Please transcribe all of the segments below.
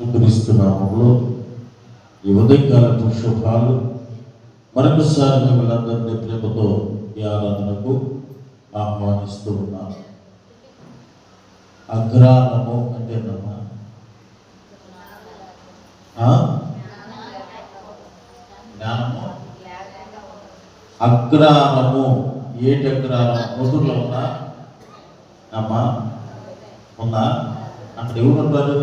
క్రీస్తునామంలో ఈ ఉదయకాలపు శుభాలు మరొకసారి మిమ్మల్ని ప్రేమతో ఈ ఆరాధనకు ఆహ్వానిస్తూ ఉన్నాను అగ్రానము అంటే నమ్మా జ్ఞానము? అగ్రానము ఏటి అగ్రానం ముదురులో ఉన్నా అమ్మా ఉందా? అక్కడ ఎవరు ఉంటారు?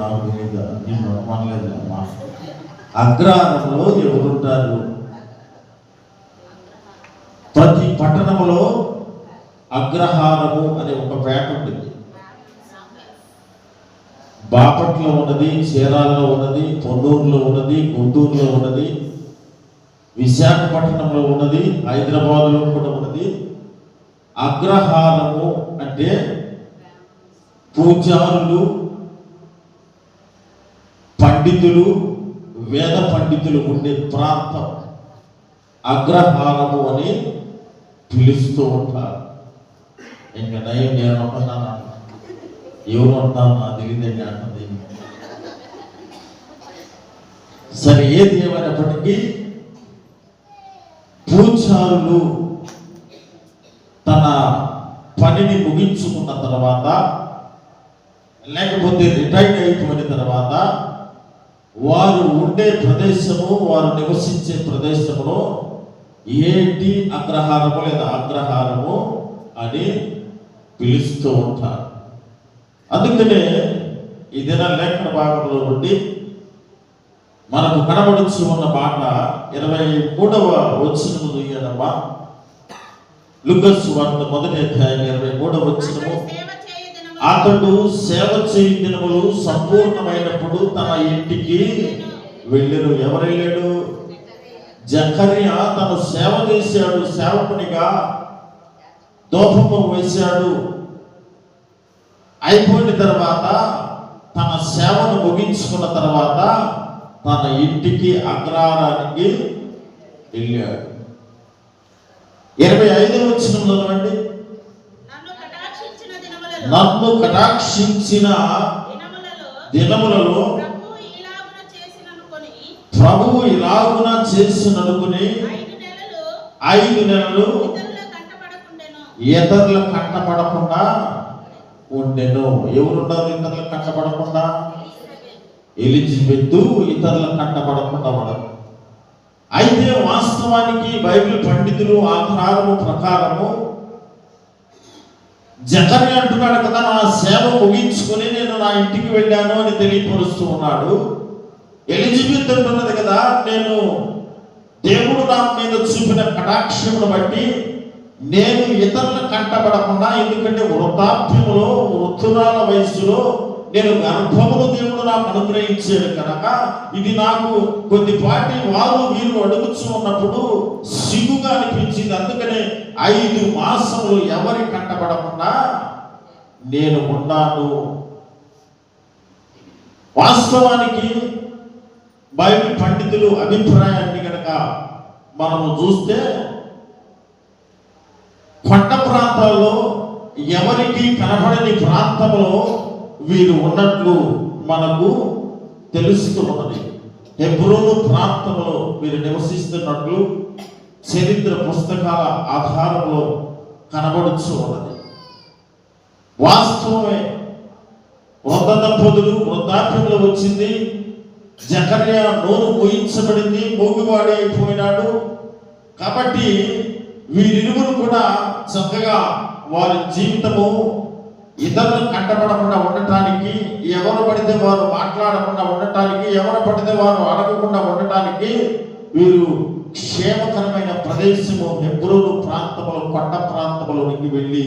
నాకు నేను అనలేదు అమ్మా ఎవరుంటారు? ప్రతి పట్టణంలో అగ్రహారము అనే ఒక పేట ఉంటుంది. బాపట్లో ఉన్నది చీరాల్లో ఉన్నది పొన్నూరులో ఉన్నది గుంటూరులో ఉన్నది విశాఖపట్నంలో ఉన్నది హైదరాబాద్లో కూడా ఉన్నది. అగ్రహారము అంటే పూజారులు పండితులు వేద పండితులు ఉండే ప్రాంతం. అగ్రహారము అని పిలుస్తూ ఉంటారు. ఇంకా నయం నేను అనుకున్నాను ఎవరు అంటాను నాకు తెలియదండి అంటుంది సరే ఏది ఏమైనప్పటికీ పూజారులు తన పనిని ముగించుకున్న తర్వాత లేకపోతే రిటైర్ అయిపోయిన తర్వాత వారు ఉండే ప్రదేశము వారు నివసించే ప్రదేశంలో ఏంటి అగ్రహారము లేదా అగ్రహారము అని పిలుస్తూ ఉంటారు. అందుకనే ఈ దిన లేఖన భాగంలో నుండి మనకు కనబడుచు ఉన్న మాట ఇరవై మూడవ వచ్చిన దుయ్యనమ్మా లుకస్ వార్త మొదటి అధ్యాయం ఇరవై మూడవ వచ్చినము అతడు సేవ చేయి దినములు సంపూర్ణమైనప్పుడు తన ఇంటికి వెళ్ళారు ఎవరు వెళ్ళాడు జకర్యా తను సేవ చేశాడు. సేవకునిగా దోపము వేశాడు. అయిపోయిన తర్వాత తన సేవను ముగించుకున్న తర్వాత తన ఇంటికి అగ్రహారానికి వెళ్ళాడు. ఇరవై ఐదు వచ్చిన అండి? నన్ను కటాక్షించిన దినములలో ప్రభువు ఇలాగున చేసిననుకొని ఐదు నెలలు ఇతరుల కంటపడకుండా ఉండెను. ఎవరున్నారు ఇతరుల కంటపడకుండా? ఎలిజబెత్. ఇతరుల కంటపడకుండా ఉండదు అయితే వాస్తవానికి బైబిల్ పండితులు ఆధారము ప్రకారము జకరి అంటున్నాడు కదా నా సేవ ముగించుకొని నేను నా ఇంటికి వెళ్ళాను అని తెలియపరుస్తూ ఉన్నాడు. ఎలిజబెత్ అంటున్నది కదా నేను దేవుడు నా మీద చూపిన కటాక్షమును బట్టి నేను ఇతరులు కంటపడకుండా ఎందుకంటే వృద్ధాప్యములో వృద్ధురాల వయస్సులో నేను గర్భమును దేవుడు నాకు అనుగ్రహించాడు కనుక ఇది నాకు కొద్దిపాటి వారు వీరు అడుగుచు ఉన్నప్పుడు సిగ్గుగా అనిపించింది. అందుకనే ఐదు మాసములు ఎవరి కంటపడకుండా నేను ఉన్నాను. వాస్తవానికి బైబిల్ పండితులు అభిప్రాయాన్ని కనుక మనము చూస్తే కొండ ప్రాంతాల్లో ఎవరికి కనబడని ప్రాంతంలో వీరు ఉన్నట్లు మనకు తెలుస్తూ ఉన్నది హెబ్రోను ప్రాంతంలో వీరు నివసిస్తున్నట్లు చరిత్ర పుస్తకాల ఆధారంలో కనబడుచు ఉన్నది. వాస్తవమే వృద్ధ దంపతులు వృద్ధాప్యంలో వచ్చింది. జకర్య నోరు మోయించబడింది మూగువాడి అయిపోయినాడు కాబట్టి వీరిరువురు కూడా చక్కగా వారి జీవితము ఇతరులు కంటపడకుండా ఉండటానికి ఎవరు పడితే వారు మాట్లాడకుండా ఉండటానికి ఎవరు పడితే వారు అడగకుండా ఉండటానికి వీరు క్షేమకరమైన ప్రదేశము హెబ్రోను ప్రాంతములు కొండ ప్రాంతములోనికి వెళ్ళి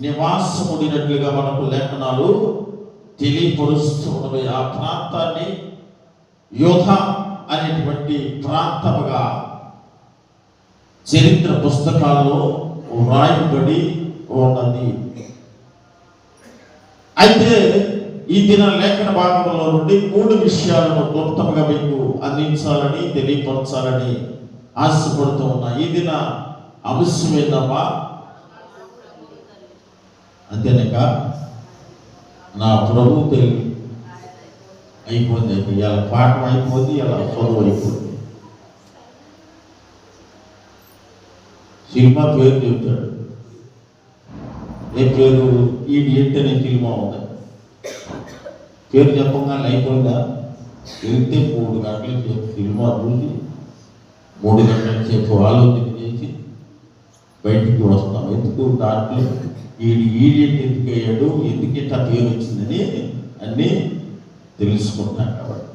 నివాసముడినట్లుగా మనకు లేఖనాలు తెలియపరుస్తున్నవి. ఆ ప్రాంతాన్ని యోధ అనేటువంటి ప్రాంతముగా చరిత్ర పుస్తకాల్లో వ్రాయబడి ఉన్నది. అయితే ఈ దిన లేఖన భాగంలో నుండి మూడు విషయాలను క్లుప్తంగా మీకు అందించాలని తెలియపరచాలని ఆశపడుతూ ఉన్నా. ఈ దిన అవసరమేదమ్మా అంతేనక నా ప్రభు తెలివి అయిపోయింది. ఇలా పాఠం అయిపోయింది ఇలా చదువు అయిపోయింది. సినిమా పేరు చెప్తాడు. పేరు ఈ ఏంటనే సినిమా ఉంది? పేరు చెప్పగానే అయిపోయిందా వెళ్తే మూడు గంటల సేపు సినిమా చూసి మూడు గంటల సేపు ఆలోచన చేసి బయటికి వస్తాం. ఎందుకు దాంట్లో వీడు ఈడియట్ ఎందుకు అయ్యాడు ఎందుకు ఇట్లా పేరు వచ్చిందని అన్నీ తెలుసుకుంటాం కాబట్టి.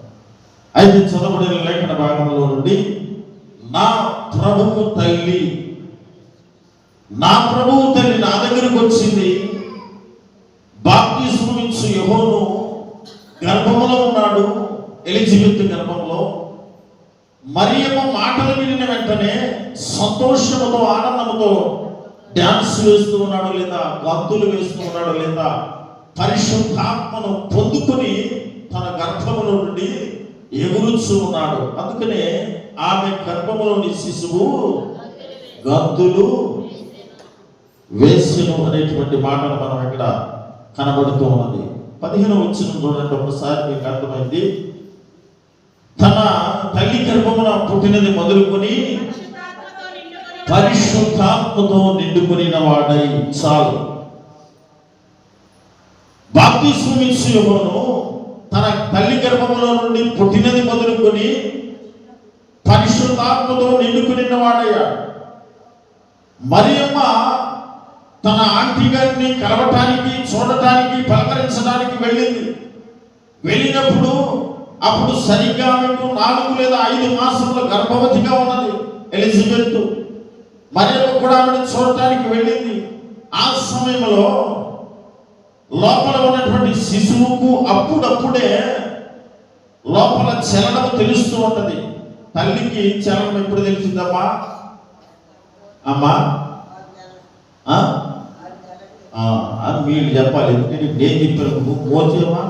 అయితే చదవబడిన లేఖన భాగంలో నుండి నా ప్రభువు తల్లి నా ప్రభువు తల్లి నా దగ్గరకు వచ్చింది. బాప్తిస్మం ఇచ్చు యహోను గర్భములో ఉన్నాడు. ఎలిజబెత్ గర్భంలో. మరియమ్మ మాటలు వినిన వెంటనే సంతోషముతో ఆనందముతో డ్యాన్స్ వేస్తూ ఉన్నాడు లేదా గంతులు వేస్తూ ఉన్నాడు లేదా పరిశుద్ధాత్మను పొందుకుని తన గర్భములో నుండి ఎగురుచూ ఉన్నాడు. అందుకనే ఆమె గర్భములోని శిశువు గంతులు వేసెను అనేటువంటి మాటను మనం ఇక్కడ కనబడుతూ ఉన్నది. పదిహేను వచ్చిన చూడండి ఒకసారి మీకు అర్థమైంది. తన తల్లి గర్భమున పుట్టినది మొదలుకొని పరిశుద్ధాత్మతో నిండుకునిన వాడై చాలు. బాప్తిస్మిచ్చు యోహోను తన తల్లి గర్భములో నుండి పుట్టినది మొదలుకొని పరిశుద్ధాత్మతో నిండుకునిన వాడయ్యాడు. మరియమ్మ తన ఆంటీ గారిని కలవటానికి చూడటానికి పలకరించడానికి వెళ్ళింది. వెళ్ళినప్పుడు అప్పుడు సరిగ్గా ఆమెకు నాలుగు లేదా ఐదు మాసముల గర్భవతిగా ఉన్నది ఎలిజబెత్. మరియమ్మ కూడా ఆమెను చూడటానికి వెళ్ళింది. ఆ సమయంలో లోపల ఉన్నటువంటి శిశువుకు అప్పుడప్పుడే లోపల చలనం తెలుస్తూ ఉంటది. తల్లికి చలనం ఎప్పుడు తెలిసిందమ్మా? అమ్మా అది మీరు చెప్పాలి. ఎందుకంటే నేను చెప్పాను నువ్వు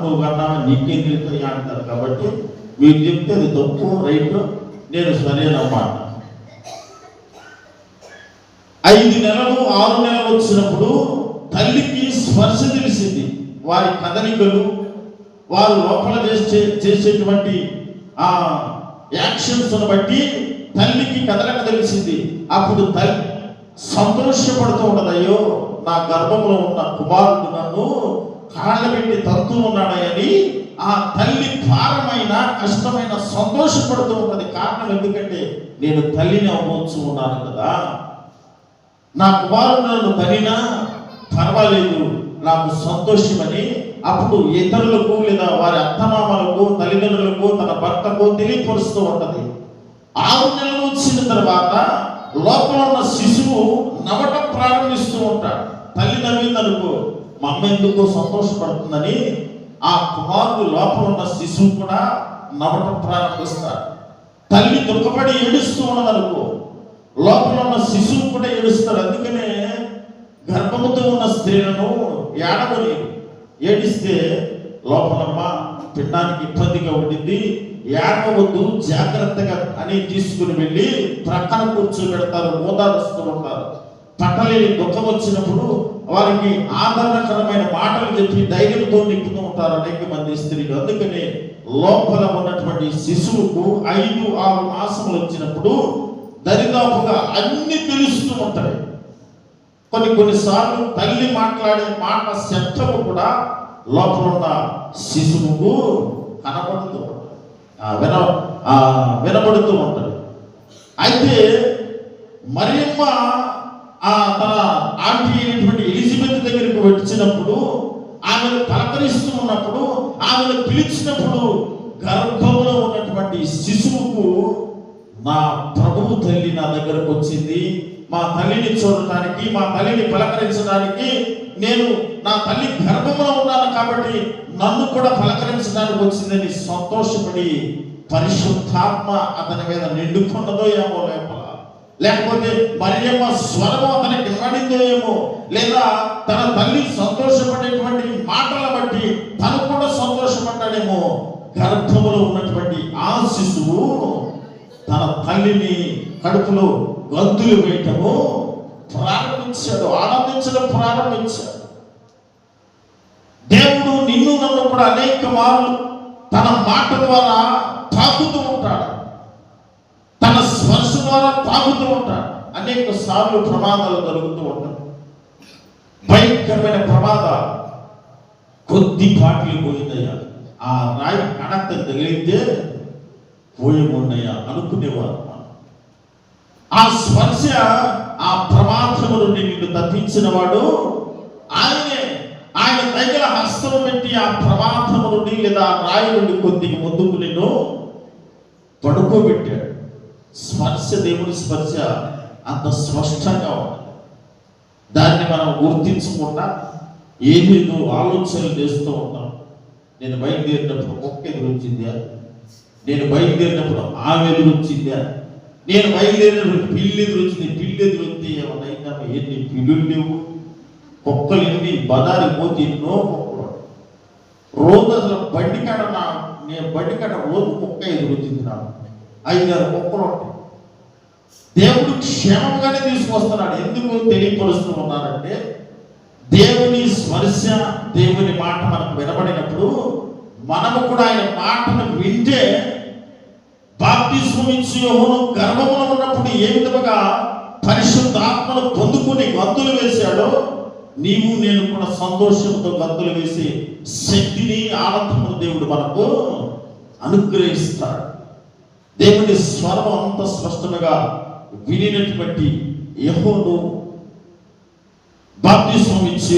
నువ్వు కన్నావా? నీకేం తెలుస్తాయి అంటారు కాబట్టి మీరు చెప్తే అది తప్పు రైట్. నేను సరేనమాట ఐదు నెలలు ఆరు నెలలు వచ్చినప్పుడు తల్లికి స్పర్శ తెలిసింది. వారి కదలికలు వారు లోపల చేసే చేసేటువంటి ఆ యాక్షన్స్ బట్టి తల్లికి కదలక తెలిసింది. అప్పుడు తల్లి సంతోషపడుతూ ఉన్నదయ్యో నా గర్భంలో ఉన్న కుమారుడు నన్ను కాళ్ళ పెట్టి తంతూ ఉన్నాడని ఆ తల్లి భారమైన కష్టమైన సంతోషపడుతూ ఉన్నది కారణం ఎందుకంటే నేను తల్లిని అవ్వచ్చు ఉన్నాను కదా. నా కుమారుడు నన్ను కనినా పర్వాలేదు నాకు సంతోషమని. అప్పుడు ఇతరులకు లేదా వారి అత్తమామలకు తల్లిదండ్రులకు తన భర్తకు తెలియపరుస్తూ ఉంటది. ఆరు నెలలు వచ్చిన తర్వాత లోపల ఉన్న శిశువు నవ్వటం ప్రారంభిస్తూ ఉంటాడు. తల్లి నవ్విందనుకో మా అమ్మ ఎందుకో సంతోషపడుతుందని ఆ కుమారుడు లోపల ఉన్న శిశువు కూడా నవ్వటం ప్రారంభిస్తాడు. తల్లి దుఃఖపడి ఏడుస్తూ ఉన్నదనుకో లోపల ఉన్న శిశువు కూడా ఏడుస్తాడు. అందుకనే గర్భముతో ఉన్న స్త్రీలను ఏడవని ఏడిస్తే లోపలమ్మ తినడానికి ఇబ్బందిగా ఉండింది ఏడవద్దు జాగ్రత్తగా అని తీసుకుని వెళ్ళి ప్రక్కన కూర్చోబెడతారు ఓదారుస్తూ ఉంటారు. పట్టలేని దుఃఖం వచ్చినప్పుడు వారికి ఆదరణకరమైన మాటలు చెప్పి ధైర్యంతో నింపుతూ ఉంటారు అనేక మంది స్త్రీలు. అందుకని లోపల ఉన్నటువంటి శిశువుకు ఐదు ఆరు మాసములు వచ్చినప్పుడు దరిదాపుగా అన్ని తెలుస్తూ ఉంటాయి. కొన్ని కొన్నిసార్లు తల్లి మాట్లాడే మాట శబ్దము కూడా లోపల ఉన్న శిశువుకు కనబడుతూ ఉంటుంది. విన వినబడుతూ ఉంటుంది. అయితే మరియమ్మ ఆ తన ఆంటీ అయినటువంటి ఎలిజబెత్ దగ్గరికి వచ్చినప్పుడు ఆమెను పలకరిస్తూ ఉన్నప్పుడు ఆమెను పిలిచినప్పుడు గర్భంలో ఉన్నటువంటి శిశువుకు మా ప్రభువు తల్లి నా దగ్గరకు వచ్చింది మా తల్లిని చూడటానికి మా తల్లిని పలకరించడానికి నేను నా తల్లి గర్భంలో ఉన్నాను కాబట్టి నన్ను కూడా పలకరించడానికి వచ్చిందని సంతోషపడి పరిశుద్ధాత్మ అతని మీద నిండుకున్నదో ఏమో లేపల. లేకపోతే మరియమ్మ స్వరము అతనికి వినడిందో ఏమో లేదా తన తల్లి సంతోషపడేటువంటి మాటల బట్టి తను కూడా సంతోషపడ్డాడేమో గర్భములో ఉన్నటువంటి ఆ శిశువు తన తల్లిని కడుపులో గంతులు వేయటము ప్రారంభించాడు ఆనందించడం ప్రారంభించాడు. దేవుడు నిన్ను నన్ను కూడా అనేక మార్లు తన మాట ద్వారా తాకుతూ ఉంటాడు. తన స్పర్శ ద్వారా తాకుతూ ఉంటాడు. అనేక సార్లు ప్రమాదాలు జరుగుతూ ఉంటాయి. భయంకరమైన ప్రమాదాలు కొద్ది పాటలు పోయిందయ్యా ఆ రాయి కణత తగిలితే పోయేమున్నయ్యా అనుకునేవారు. ఆ స్పర్శ ఆ ప్రమాదము నుండి నిన్ను తప్పించిన వాడు ఆయనే. ఆయన దగ్గర హస్తం పెట్టి ఆ ప్రమాదము నుండి లేదా రాయి నుండి కొద్దిగా ముందుకు నిన్ను పడుకోబెట్టాడు. స్పర్శ దేవుని స్పర్శ అంత స్పష్టంగా ఉంది. దాన్ని మనం గుర్తించకుండా ఏదేదో ఆలోచనలు చేస్తూ ఉంటాం నేను బయలుదేరినప్పుడు మొక్క ఎదురు వచ్చిందా నేను బయలుదేరినప్పుడు ఆమె ఎదురు వచ్చిందా నేను బయలుదేరిన పిల్లి ఎదురొచ్చింది పిల్లి ఎదురు ఏమన్నా ఎన్ని పిల్లులు లేవు. కుక్కలు ఎన్ని బదారి పోతే ఎన్నో కుక్కలు రోజు అసలు బండి కాడ నా నేను బండి కాడ రోజు కుక్క ఎదురు వచ్చింది నాకు. ఐదారు కుక్కలు ఉంటాయి దేవుడు క్షేమంగానే తీసుకొస్తున్నాడు ఎందుకు తెలియపరుస్తూ ఉన్నారంటే దేవుని స్పర్శ దేవుని మాట మనకు వినబడినప్పుడు మనము కూడా ఆయన మాటను వింటే బాప్తిస్మం ఇచ్చి యోహోను గర్భములో ఉన్నప్పుడు ఏ విధముగా పరిశుద్ధాత్మను పొందుకుని గంతులు వేశాడో నీవు నేను కూడా సంతోషంతో గంతులు వేసి శక్తిని ఆనందమును దేవుడు మనకు అనుగ్రహిస్తాడు. దేవుని స్వరం అంత స్పష్టంగా వినినటువంటి యహోను బాప్తిస్మం ఇచ్చి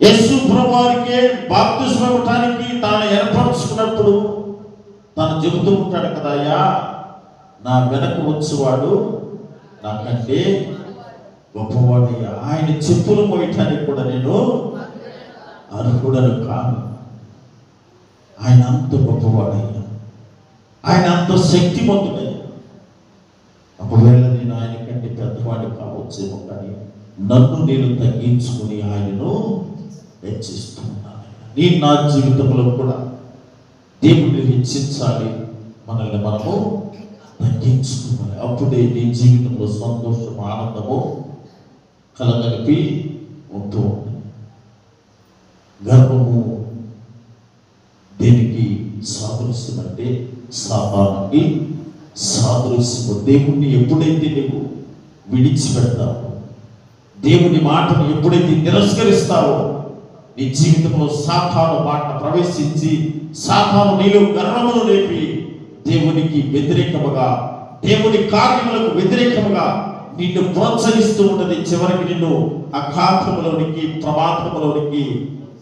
యేసు ప్రభువారికే బాప్తిస్మం ఇవ్వటానికి తాను ఏర్పరచుకున్నప్పుడు తను చెబుతూ ఉంటాడు కదా అయ్యా నా వెనక వచ్చేవాడు నాకంటే గొప్పవాడయ్యా ఆయన చెప్పులు మోయటానికి కూడా నేను అర్హుడను కాను. ఆయన అంత గొప్పవాడయ్యా. ఆయన అంత శక్తివంతుడయ్యా ఒకవేళ నేను ఆయన కంటే పెద్దవాడు కావచ్చేమో కానీ నన్ను నేను తగ్గించుకుని ఆయనను హెచ్చిస్తున్నాను నేను నా జీవితంలో కూడా దేవుడి హెచ్చించాలి మనల్ని మనము తగ్గించుకోవాలి అప్పుడే నీ జీవితంలో సంతోషం ఆనందము కలగలిపి ఉంటూ ఉంటుంది గర్వము దేనికి? సాదృశ్యం అంటే సాతానికి సాదృశ్యము దేవుణ్ణి ఎప్పుడైతే నువ్వు విడిచిపెడతావో దేవుని మాటను ఎప్పుడైతే తిరస్కరిస్తావో నీ జీవితంలో సాతాను మాట ప్రవేశించి సాతాను నీలో గర్వమును లేపి దేవునికి వ్యతిరేకముగా దేవుని కార్యములకు వ్యతిరేకముగా నిన్ను ప్రోత్సహిస్తూ ఉంటుంది చివరికి నిన్ను అఘాతములోనికి ప్రమాదములోనికి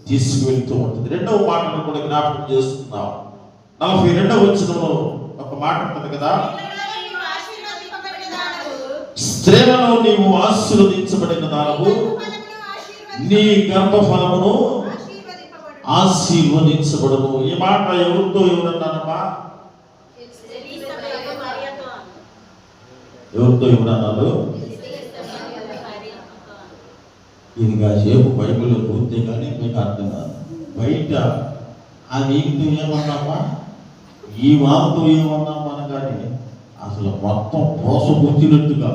తీసుకువెళ్తూ ఉంటుంది రెండవ మాటను కూడా జ్ఞాపకం చేస్తున్నాం నలభై రెండవ వచ్చినలో ఒక మాట ఉంటుంది కదా? స్త్రీలలో నీవు ఆశీర్వదించబడిన దానవు నీ గర్భఫలమును ఆశీర్వదించబడము. ఈ మాట ఎవరితో ఎవరన్నానమ్మా. ఎవరితో ఎవరన్నారు? ఇది కాసేపు బైబిల్లో పూర్తి కానీ మీకు అర్థం కాదు. బయట ఆ నీటితో ఏమన్నామా? ఈ వారితో ఏమన్నామా కానీ అసలు మొత్తం పోసపుచ్చినట్టుగా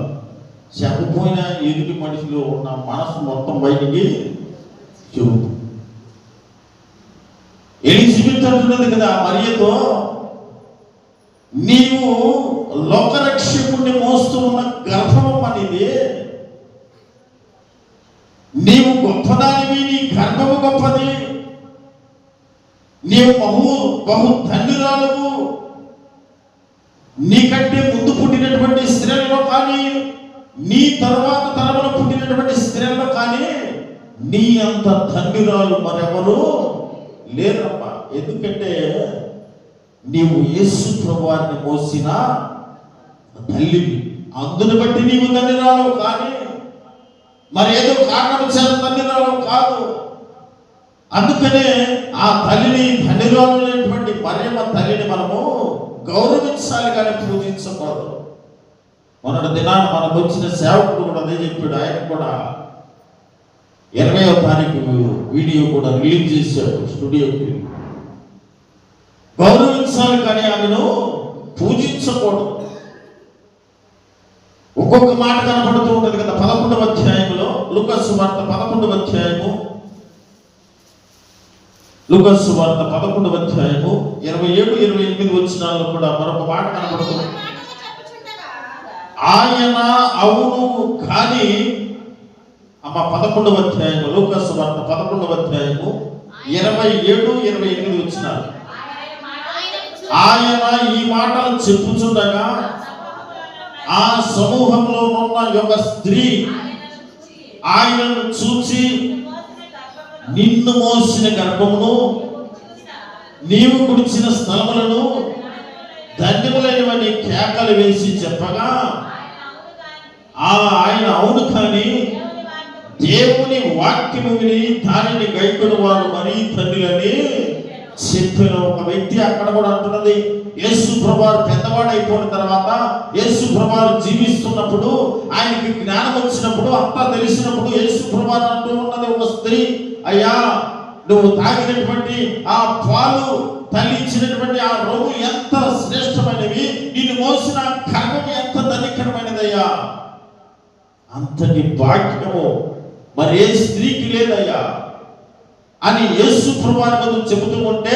చెప్పపోయిన ఎదుటి మనిషిలో ఉన్న మనసు మొత్తం బయటికి చెబుతూ ఎలిజబెత్ అంటున్నది కదా మరియతో నీవు లోకరక్షకుణ్ణి మోస్తూ ఉన్న గర్భం అనేది నీవు గొప్పదానివి నీ గర్భము గొప్పది నీవు బహు బహు ధన్యురాలవు నీకంటే ముందు పుట్టినటువంటి స్త్రీలలో కానీ నీ తర్వాత తరమున పుట్టినటువంటి స్త్రీలలో కానీ నీ అంత ధన్యురాలు మరెవరు? లేరమ్మా ఎందుకంటే నీవు యేసు ప్రభువాన్ని మోసిన తల్లివి అందుని బట్టి నీవు ధన్యురాలు కానీ మరి ఏదో కారణం చేత ధన్యురాలు కాదు. అందుకనే ఆ తల్లిని తండ్రిలోనేటువంటి మరియమ్మ తల్లిని మనము గౌరవించాలి కానీ పూజించకూడదు. మొన్నటి దినాన మనకు వచ్చిన సేవకుడు కూడా అదే చెప్పాడు. ఆయన కూడా ఇరవయో తారీఖు వీడియో కూడా రిలీజ్ చేశాడు స్టూడియోకి. గౌరవించాలి కానీ ఆమెను పూజించకూడదు. ఒక్కొక్క మాట కనపడుతూ ఉంటుంది కదా పదకొండవ అధ్యాయంలో లుకస్ వార్త పదకొండవ అధ్యాయము. లుకస్ వార్త పదకొండవ అధ్యాయము ఇరవై ఏడు ఇరవై ఎనిమిది వచ్చినాల్లో కూడా మరొక మాట చెప్పుచుండగా ఆయన అవును కానీ అమ్మ పదకొండవ అధ్యాయము లూకాసు వార్త పదకొండవ అధ్యాయము ఇరవై ఏడు ఇరవై ఎనిమిది వచ్చినారు. ఆయన ఈ మాటలు చెప్పుచుండగా ఆ సమూహంలో ఉన్న ఒక స్త్రీ ఆయనను చూచి నిన్ను మోసిన గర్భమును నీవు కుడిచిన స్థలములను ధన్యములైనవని కేకలు వేసి చెప్పగా ఆ ఆయన అవును కానీ దేవుని వాక్యము విని దానిని గైకొని వారు మరీ తండ్రిని చెప్పిన ఒక వ్యక్తి అక్కడ కూడా అంటున్నది యేసు ప్రభారు పెద్దవాడు అయిపోయిన తర్వాత యేసు ప్రభారు జీవిస్తున్నప్పుడు ఆయనకి జ్ఞానం వచ్చినప్పుడు అంతా తెలిసినప్పుడు యేసు ప్రభారు అంటూ ఉన్నది ఒక స్త్రీ అయ్యా నువ్వు తాగినటువంటి ఆ పాలు తల్లి ఇచ్చినటువంటి ఆ రోగు ఎంత శ్రేష్టమైనవి? నిన్ను మోసిన కర్మం ఎంత ధనికరమైనదయ్యా? అంతటి భాగ్యము మరి ఏ స్త్రీకి లేదయ్యా? అని యేసు ప్రభావం చెబుతూ ఉంటే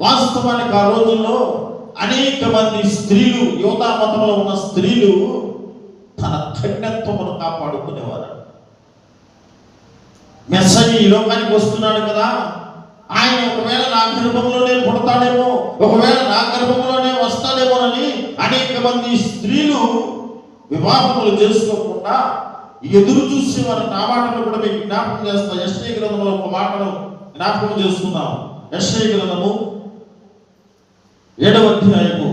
వాస్తవానికి ఆ రోజుల్లో అనేక మంది స్త్రీలు యువతా మతంలో ఉన్న స్త్రీలు తన కన్యత్వమును కాపాడుకునేవారు. మెస్సని ఈ లోకానికి వస్తున్నాడు కదా. ఆయన ఒకవేళ నా గర్భంలోనే పుడతాడేమో ఒకవేళ నా గర్భంలోనే వస్తాడేమోనని అనేక మంది స్త్రీలు వివాహములు చేసుకోకుండా ఎదురు చూసేవారు నా మాటలు కూడా మీకు జ్ఞాపకం చేస్తా. ఎస్ఐ గ్రంథంలో ఒక మాటను జ్ఞాపకం చేసుకుందాం. ఎస్ఐ గ్రంథము ఏడవ అధ్యాయము.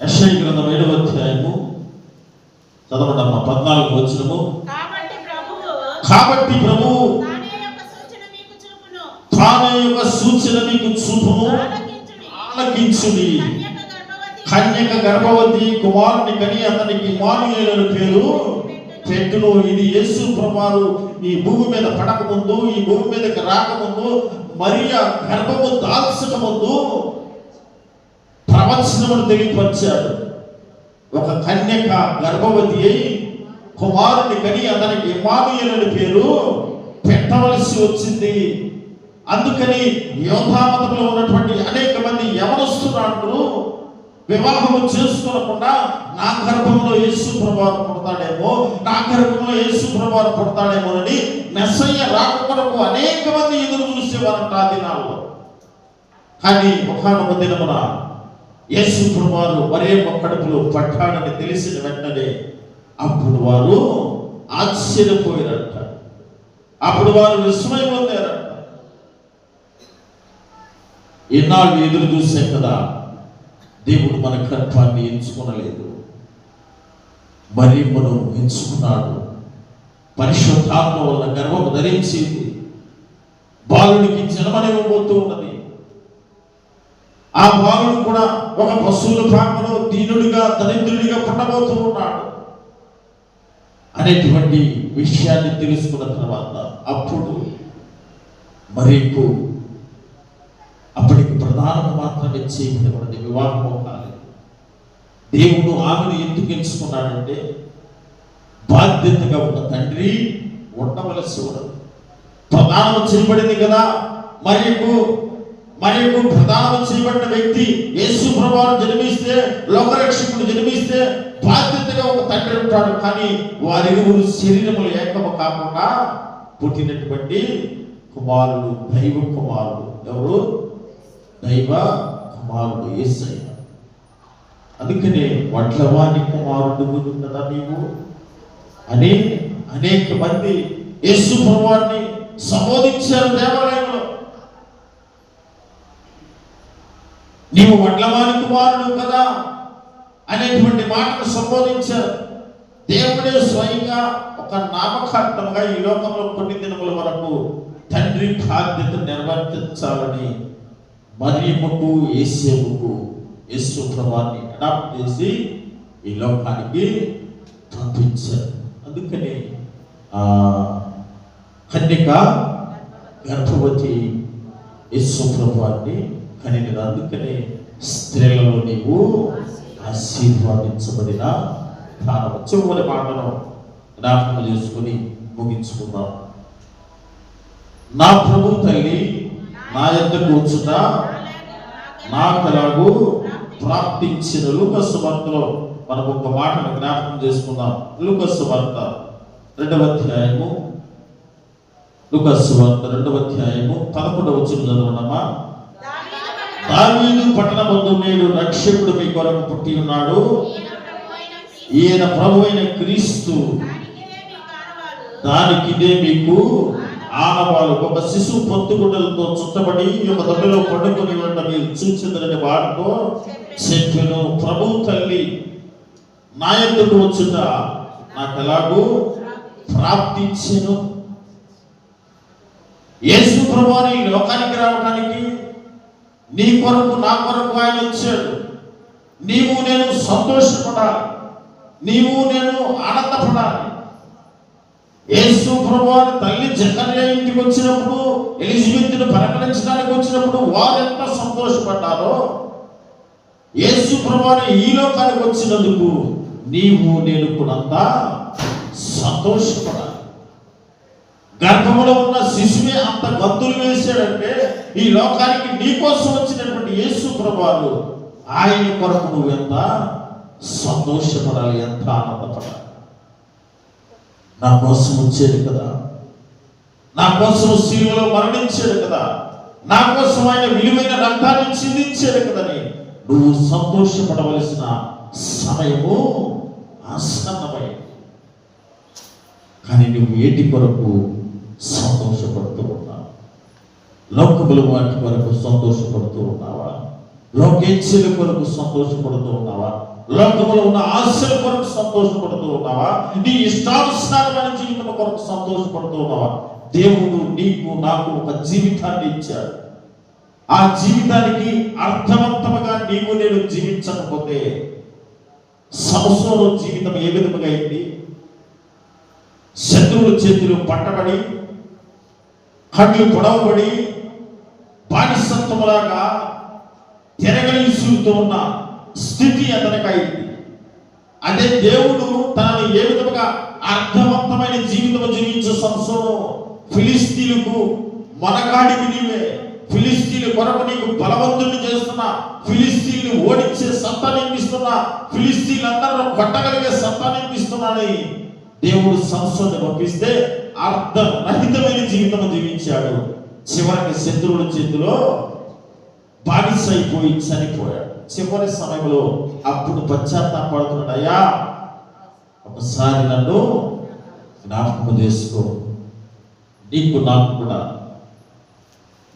ఎస్ఐ గ్రంథం ఏడవ అధ్యాయము. చదవండి పద్నాలుగు వచ్చినము కాబట్టి ప్రభు తానే యొక్క సూచన మీకు చూపును. తానే కన్యక గర్భవతి కుమారుని కని అతనికి మానుయేలు పేరు. పెట్టును ఇది యేసు ప్రభారు ఈ భూమి మీద పడక ముందు ఈ భూమి మీదకి రాకముందు మరియ గర్భము దాల్చక ముందు ప్రవచనమును తెలియపరిచాడు. ఒక కన్యక గర్భవతి అయి కుమారుని కని అతనికి ఇమానుయేలు పేరు. పెట్టవలసి వచ్చింది. అందుకని యోధామతంలో ఉన్నటువంటి అనేక మంది యవనస్తున్నారు వివాహము చేసుకోకుండా నా గర్భంలో యేసు ప్రభావం పడతాడేమో నా గర్భంలో యేసు ప్రభావం పుడతాడేమోనని మెస్సయ్య రాకమునకు అనేక మంది ఎదురు చూసేవారంట ఆ దినాల్లో. కానీ ఒకనొక దినమున యేసు ప్రభావం మరే కడుపులో పట్టాడని తెలిసిన వెంటనే అప్పుడు వారు ఆశ్చర్యపోయారంట. అప్పుడు వారు విస్మయం పొందారంట. ఎన్నాళ్ళు ఎదురు చూసాం కదా దేవుడు మన గర్భాన్ని ఎంచుకునలేదు. మరి మనం ఎంచుకున్నాడు. పరిశుద్ధాత్మ వల్ల గర్భము ధరించింది. బాలుడికి జన్మనివ్వబోతూ ఉన్నది. ఆ బాలుడు కూడా ఒక పశువుల పాకలో దీనుడిగా దరిద్రుడిగా పుట్టబోతూ ఉన్నాడు. అనేటువంటి విషయాన్ని తెలుసుకున్న తర్వాత అప్పుడు మరీకు అప్పటికి ప్రధానం మాత్రమే చేయబడినటువంటి వివాహం కాలేదు దేవుడు ఆమెను ఎందుకు ఎంచుకున్నాడంటే బాధ్యతగా ఉన్న తండ్రి ఉండవలసి ఉండదు. ప్రధానం చేయబడింది కదా మరియు మరియు ప్రధానం చేయబడిన వ్యక్తి యేసు ప్రభావం జన్మిస్తే లోకరక్షకుడు జన్మిస్తే బాధ్యతగా ఒక తండ్రి ఉంటాడు. కానీ వారి శరీరములు ఏకము కాకుండా పుట్టినటువంటి కుమారుడు దైవ కుమారుడు ఎవరు? దైవ కుమారుడు ఏసయ్య. అందుకనే వడ్లవాణి కుమారుడు కదా నీవు? అని అనేక మంది యేసు భగవాన్ని సంబోధించారు దేవాలయంలో. నీవు వడ్లవాణి కుమారుడు కదా అనేటువంటి మాటను సంబోధించారు. దేవుడే స్వయంగా ఒక నామకార్థంగా ఈ లోకంలో కొన్ని దినముల వరకు తండ్రి బాధ్యత నిర్వర్తించాలని మరియమ్మకు ఏసేముకు యేసు ప్రభాన్ని అడాప్ట్ చేసి ఈ లోకానికి పంపించారు అందుకని కన్యక గర్భవతి యేసు ప్రభాన్ని కనినది అందుకని స్త్రీలలో నీవు ఆశీర్వాదించబడిన ప్రాణము చివరి మాటను జ్ఞాపకం చేసుకుని ముగించుకుందాం నా ప్రభు తల్లి నా యొక్క కూర్చుట నాకెలాగూ ప్రాప్తించిన లూకస్ వార్తలో మనం ఒక మాటను జ్ఞాపకం చేసుకుందాం. లూకస్ వార్త రెండవ అధ్యాయము. లూకస్ వార్త రెండవ అధ్యాయము పదకొండవ వచ్చిన చదవనమ్మా దావీదు పట్టణమందు నేడు రక్షకుడు మీ కొరకు పుట్టి ఉన్నాడు. ఈయన ప్రభు అయిన క్రీస్తు. దానికిదే మీకు ఆనవాళ్ళు ఒక శిశువు పొత్తుగుడ్డలతో చుట్టబడి ఒక దొడ్డలో పడుకొని ఉండడం మీరు చూసిందని వారితో చెప్పాను ప్రభు తల్లి నా ఎందుకు వచ్చుట? నాకు ఎలాగూ ప్రాప్తించను యేసు ప్రభుని లోకానికి రావడానికి నీ కొరకు నా కొరకు ఆయన వచ్చాడు. నీవు నేను సంతోషపడాలి. నీవు నేను ఆనందపడాలి. యేసు ప్రభువారి తల్లి జకర్య ఇంటికి వచ్చినప్పుడు ఎలిజబెత్ను పలకరించడానికి వచ్చినప్పుడు వారు ఎంత సంతోషపడ్డారో? యేసు ప్రభువారి ఈ లోకానికి వచ్చినందుకు నీవు నేను కూడా అంతా సంతోషపడాలి. గర్భంలో ఉన్న శిశువే అంత గంతులు వేశాడంటే ఈ లోకానికి నీకోసం వచ్చినటువంటి యేసు ప్రభువారు ఆయన కొరకు నువ్వు ఎంత సంతోషపడాలి ఎంత ఆనందపడాలి? నా కోసం వచ్చాడు కదా. నా కోసం సీలులో మరణించాడు కదా. నా కోసం ఆయన విలువైన రక్తాన్ని చిందించాడు కదని నువ్వు సంతోషపడవలసిన సమయము ఆసన్నమై. కానీ నువ్వు ఏటి కొరకు సంతోషపడుతూ ఉన్నావు? లోకములు వాటి కొరకు సంతోషపడుతూ ఉన్నావా? లోకేచ్ఛల కొరకు సంతోషపడుతూ ఉన్నావా? లోకంలో ఉన్న ఆశల కొరకు సంతోషపడుతూ ఉన్నావా? నీ ఇష్టానుసారమైన జీవితం కొరకు సంతోషపడుతూ ఉన్నావా? దేవుడు నీకు నాకు ఒక జీవితాన్ని ఇచ్చాడు. ఆ జీవితానికి అర్థవంతముగా నీవు నేను జీవించకపోతే సంవత్సరంలో జీవితం ఏ విధముగా అయింది? శత్రువుల చేతులు పట్టబడి కళ్ళు పొడవబడి బానిసత్వములాగా తిరగలిసుతూ ఉన్న స్థితి అతనికి అయింది అదే దేవుడు తనని ఏ విధముగా అర్థవంతమైన జీవితం జీవించే సంవత్సరం ఫిలిస్తీన్లకు మనకాడికి నీవే ఫిలిస్తీన్లు కొరకు నీకు బలవంతుని చేస్తున్న ఫిలిస్తీన్లు ఓడించే సత్తా నిర్మిస్తున్న ఫిలిస్తీన్లందరూ కొట్టగలిగే సత్తా నింపిస్తున్నాడని దేవుడు సంస్థను పంపిస్తే అర్థరహితమైన జీవితం జీవించాడు. చివరికి శత్రువుల చేతిలో అయిపోయి చనిపోయాడు చివరి సమయంలో అప్పుడు పశ్చాత్తాపడుతున్నాడు అయ్యా ఒకసారి నన్ను జ్ఞాపకం చేసుకో. నీకు నాకు కూడా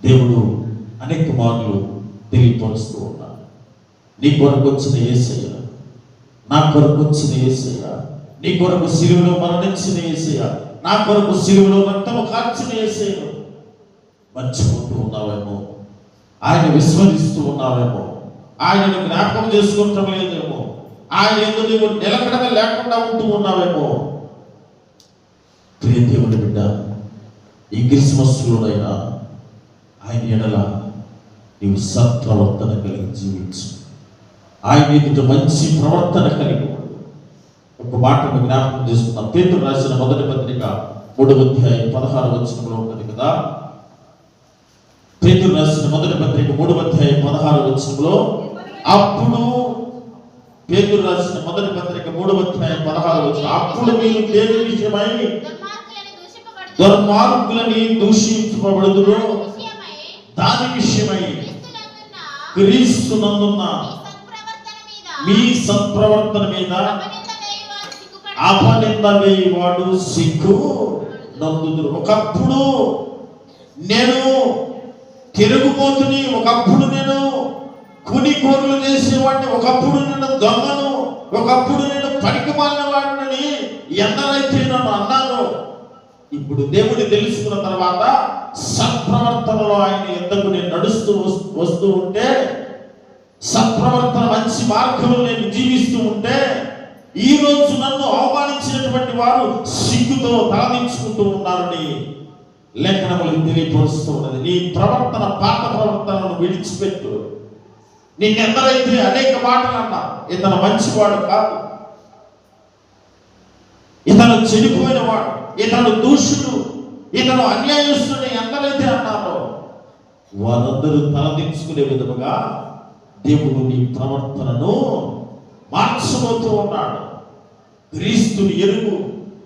దేవుడు అనేక మార్లు తెలియపరుస్తూ ఉన్నాడు. నీ కొరకు వచ్చిన ఏసయ్య నా కొరకు వచ్చిన ఏసయ్య నీ కొరకు సిలువలో మరణించిన ఏసయ్య నా కొరకు సిలువలో రక్తము కార్చిన ఏసయ్య. మర్చిపోతూ ఉన్నావేమో. ఆయన విస్మరిస్తూ ఉన్నావేమో. ఆయనను జ్ఞాపకం చేసుకుంటాం లేదేమో ఆయన ఎందుకు నీవు నిలకడ లేకుండా ఉంటూ ఉన్నావేమో. ప్రియ దేవుని బిడ్డ ఈ క్రిస్మస్లోనైనా ఆయన ఎడల నీవు సత్ప్రవర్తన కలిగి జీవించు. ఆయన ఎదుట మంచి ప్రవర్తన కలిగి ఒక మాటను జ్ఞాపకం చేసుకున్న పేరు రాసిన మొదటి పత్రిక మూడవ అధ్యాయం పదహారు వచనంలో ఉన్నది కదా పేతురు రాసిన మొదటి పత్రిక మూడు అధ్యాయం పదహారు వచనంలో అప్పుడు పేతురు రాసిన మొదటి పత్రిక మూడు అధ్యాయం పదహారు వచ్చిన అప్పుడు మీరు దేని విషయమై దుర్మార్గులని దూషించబడుతుడు దాని విషయమై క్రీస్తునందున్న మీ సత్ప్రవర్తన మీద అపనింద అపనింద వేయవాడు సిగ్గు నందుదురు. ఒకప్పుడు నేను తిరుగుబోతుని ఒకప్పుడు నేను కుని కోరులు చేసేవాడిని ఒకప్పుడు నేను దొంగను ఒకప్పుడు నేను పనికి మాలిన వాడిని ఎందరైతే నన్ను అన్నాను. ఇప్పుడు దేవుని తెలుసుకున్న తర్వాత సత్ప్రవర్తనలో ఆయన ఎందుకు నేను నడుస్తూ వస్తూ ఉంటే సత్ప్రవర్తన మంచి మార్గంలో నేను జీవిస్తూ ఉంటే ఈ రోజు నన్ను అవమానించినటువంటి వారు సిగ్గుతో తలదించుకుంటూ ఉన్నారని లేఖనములు తెలియపరుస్తూ ఉన్నది. నీ ప్రవర్తన పాత ప్రవర్తనను విడిచిపెట్టు. నిన్నెందరైతే అనేక మాటలు అన్నా ఇతను మంచివాడు కాదు. ఇతను చెడిపోయిన వాడు ఇతను దూషుడు ఇతను అన్యాయస్తుని ఎందరైతే అన్నారో వారందరూ తలదించుకునే విధముగా దేవుడు నీ ప్రవర్తనను మార్చబోతూ ఉన్నాడు. క్రీస్తుని ఎరుగు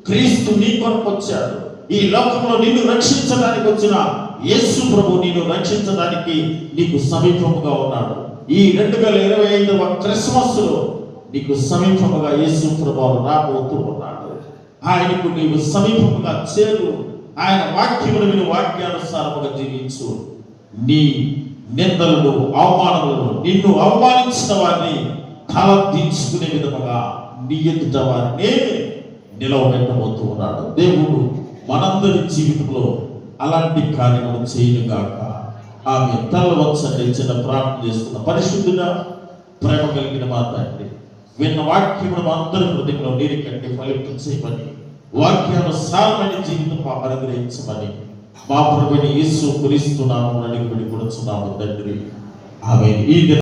క్రీస్తు నీ కొరకు వచ్చాడు. ఈ లోకంలో నిన్ను రక్షించడానికి వచ్చిన యేసు ప్రభు నిన్ను రక్షించడానికి నీకు సమీపముగా ఉన్నాడు. ఈ రెండు వేల ఇరవై ఐదవ క్రిస్మస్లో నీకు సమీపముగా యేసు ప్రభు రాబోతూ ఉన్నాడు. ఆయనకు నీవు సమీపముగా చేరు. ఆయన వాక్యములు విని వాక్యానుసారముగా జీవించు. నీ నిందలను అవమానములను నిన్ను అవమానించిన వారిని తల దించుకునే విధముగా నీ ఎదుట వారిని నిలవబెట్టబోతూ ఉన్నాడు. దేవుడు మనందరి జీవితంలో అలాంటి కార్యములు చేయనుగాక ఆమె తల వచ్చండి చిన్న ప్రార్థన చేస్తున్న పరిశుద్ధుగా ప్రేమ కలిగిన మా తండ్రి విన్న వాక్యమును అందరి హృదయంలో నీరు కంటే ఫలింపచేయమని వాక్యానుసారమైన జీవితం మా అనుగ్రహించమని మా ప్రభుని యేసు కురిస్తున్నాము అని అడిగి కూడా తండ్రి. ఆమె ఈ